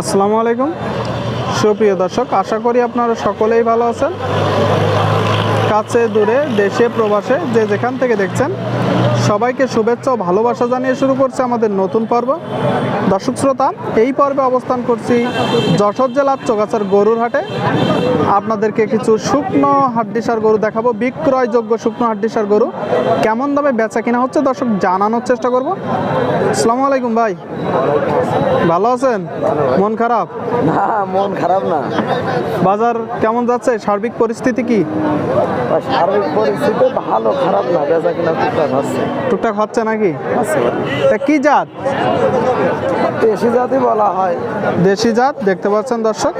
আসসালামু আলাইকুম। সুপ্রিয় দর্শক আশা করি আপনারা সকলেই ভালো আছেন। কাছে দূরে দেশে প্রবাসে যে যেখান থেকে দেখছেন সবাইকে শুভেচ্ছা ও ভালোবাসা জানিয়ে শুরু করছে আমাদের নতুন পর্ব। দর্শক শ্রোতা এই পর্বে অবস্থান করছি যশোর জেলার চোগাছার গরুর হাটে। আপনাদেরকে কিছু শুকনো হাড্ডিসার গরু দেখাবো বিক্রয়যোগ্য শুকনো হাড্ডিসার গরু। কেমন দামে বেচা কিনা হচ্ছে দর্শক জানানোর চেষ্টা করব। আসসালামু আলাইকুম ভাই। ভালো আছেন? মন খারাপ? না মন খারাপ না। বাজার কেমন যাচ্ছে? সার্বিক পরিস্থিতি কি? সার্বিক পরিস্থিতি ভালো খারাপ না বেচা কিনা টুকটাক হচ্ছে টুকটাক হচ্ছে নাকি? তা কি জাত? দেশি জাতি বলা হয়। দেশি জাত দেখতে পাচ্ছেন দর্শক।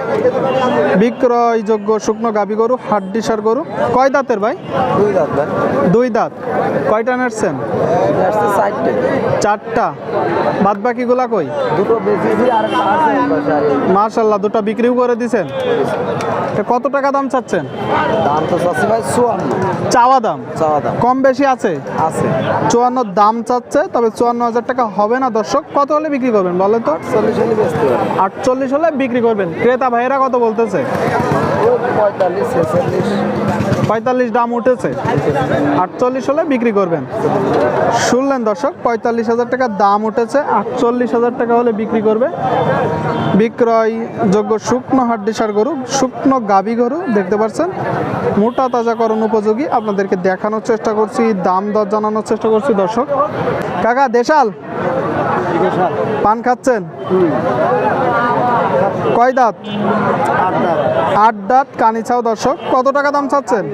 বিক্রয়যোগ্য শুকনো গাবি গরু হাড্ডিসার গরু। কয় দাঁতের ভাই? দুই ভাই। দুই দাঁত। কয়টা নাড়ছেন? চারটে। বাদ বাকিগুলা কই? দুটো। মার্শাল্লাহ দুটো বিক্রিও করে দিছেন। কত টাকা দাম চাচ্ছেন? দাম তো চাচ্ছি ভাই চুয়ান্ন। চাওয়া দাম? চাওয়া দাম। কম বেশি আছে? আছে। চুয়ান্ন দাম চাচ্ছে তবে চুয়ান্ন হাজার টাকা হবে না। দর্শক কত হলে বিক্রি করবেন বলেন তো? চল্লিশ হলে বেচতে আটচল্লিশ হলে বিক্রি করবেন। ক্রেতা ভাইয়েরা কত বলতেছে? পঁয়তাল্লিশ ছেচল্লিশ পঁয়তাল্লিশ দাম উঠেছে। আটচল্লিশ হলে বিক্রি করবেন। শুনলেন দর্শক পঁয়তাল্লিশ হাজার টাকা দাম উঠেছে। আটচল্লিশ হাজার টাকা হলে বিক্রি করবে বিক্রয় যোগ্য শুকনো হাড্ডিসার গরু শুকনো গাবি গরু দেখতে পাচ্ছেন? মোটা তাজাকরণ উপযোগী। আপনাদেরকে দেখানোর চেষ্টা করছি দাম দর জানানোর চেষ্টা করছি দর্শক। কাকা দেশাল? পান খাচ্ছেন? কয় দাঁত। আট দাঁত কানিছাও দর্শক। কত টাকা দাম চাচ্ছেন?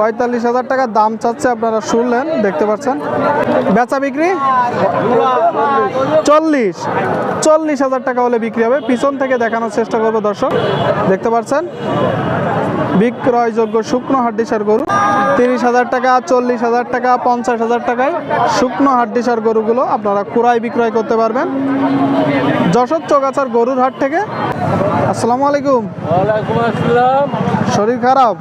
পঁয়তাল্লিশ হাজার টাকা দাম চাচ্ছে আপনারা শুনলেন, দেখতে পাচ্ছেন। বেচা বিক্রি? চল্লিশ। চল্লিশ হাজার টাকা হলে বিক্রি হবে। পিছন থেকে দেখানোর চেষ্টা করব দর্শক। দেখতে পাচ্ছেন? বিক্রয়যোগ্য শুকনো হাড্ডিসার গরু। তিরিশ হাজার টাকা, চল্লিশ হাজার টাকা, পঞ্চাশ হাজার টাকায় শুকনো হাড্ডিসার গরুগুলো আপনারা কুড়াই বিক্রয় করতে পারবেন। যশোর চৌগাছার গরুর হাট থেকে আসসালামু আলাইকুম। ওয়ালাইকুম আসসালাম। শরীর খারাপ?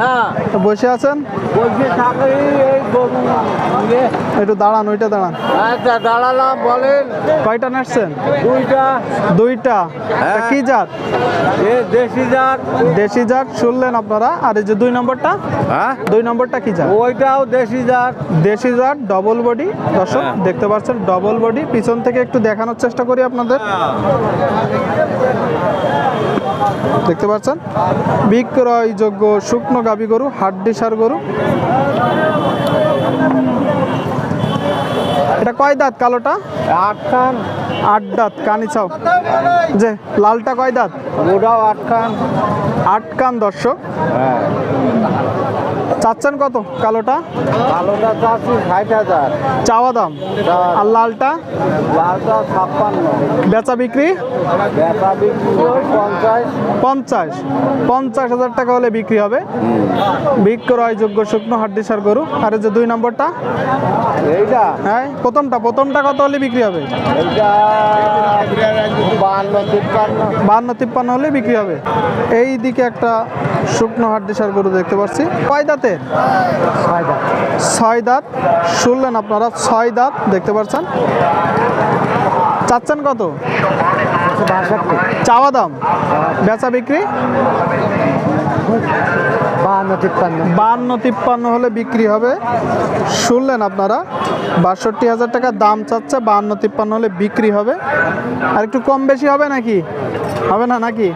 না। তো বসে আছেন? বলছি থাকি এই গরু একটু দাঁড়ান ওইটা দাঁড়ান। আচ্ছা দাঁড়ালাম বলেন। কয়টা নাচছেন দুইটা। দুইটা? তা কি জাত? এ দেশি জাত। দেশি জাত শুনলেন আপনারা? আর এই যে দুই নম্বরটা? হ্যাঁ। দুই নম্বরটা কি জাত? ওইটাও দেশি জাত। দেশি জাত ডবল বডি দর্শক দেখতে পাচ্ছেন ডবল বডি পিছন থেকে একটু দেখানোর চেষ্টা করি আপনাদের। দেখতে পাচ্ছেন? বিক্রয়যোগ্য শুকনো গাবি গরু হাড্ডি সার গরু। এটা কয় দাঁত কালোটা? আট খান আট দাঁত কানি চাও যে লালটা কয় দাঁত? ওটাও আটখান আট কান দর্শক। হ্যাঁ। চাচ্ছেন কত? কালোটা? কালোটা চাচ্ছি ষাট হাজার। চাওয়া দাম? আর লালটা? লালটা ছাপ্পান্ন। বেচা বিক্রি? বেচা বিক্রি পঞ্চাশ। পঞ্চাশ। পঞ্চাশ হাজার টাকা হলে বিক্রি হবে। বিক্রয়যোগ্য শুকনো হাড্ডিসার গরু। আর যে দুই নম্বরটা? এইটা? হ্যাঁ প্রথমটা। প্রথমটা কত হলে বিক্রি হবে? বান্ন তিপ্পান্ন। হলে বিক্রি হবে। এই দিকে একটা শুকনো হাড্ডিসার গরু দেখতে পাচ্ছি। কয় দাঁতের ছয় দাঁত। শুনলেন আপনারা ছয় দাঁত দেখতে পাচ্ছেন? চাচ্ছেন কত? চাওয়া দাম। বেচা বিক্রি? বান্ন তিপ্পান্ন। হলে বিক্রি হবে। শুনলেন আপনারা বাষট্টি হাজার টাকা দাম চাচ্ছে বান্ন তিপ্পান্ন হলে বিক্রি হবে। আর একটু কম বেশি হবে নাকি? হবে না নাকি?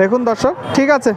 দেখুন দর্শক ঠিক আছে।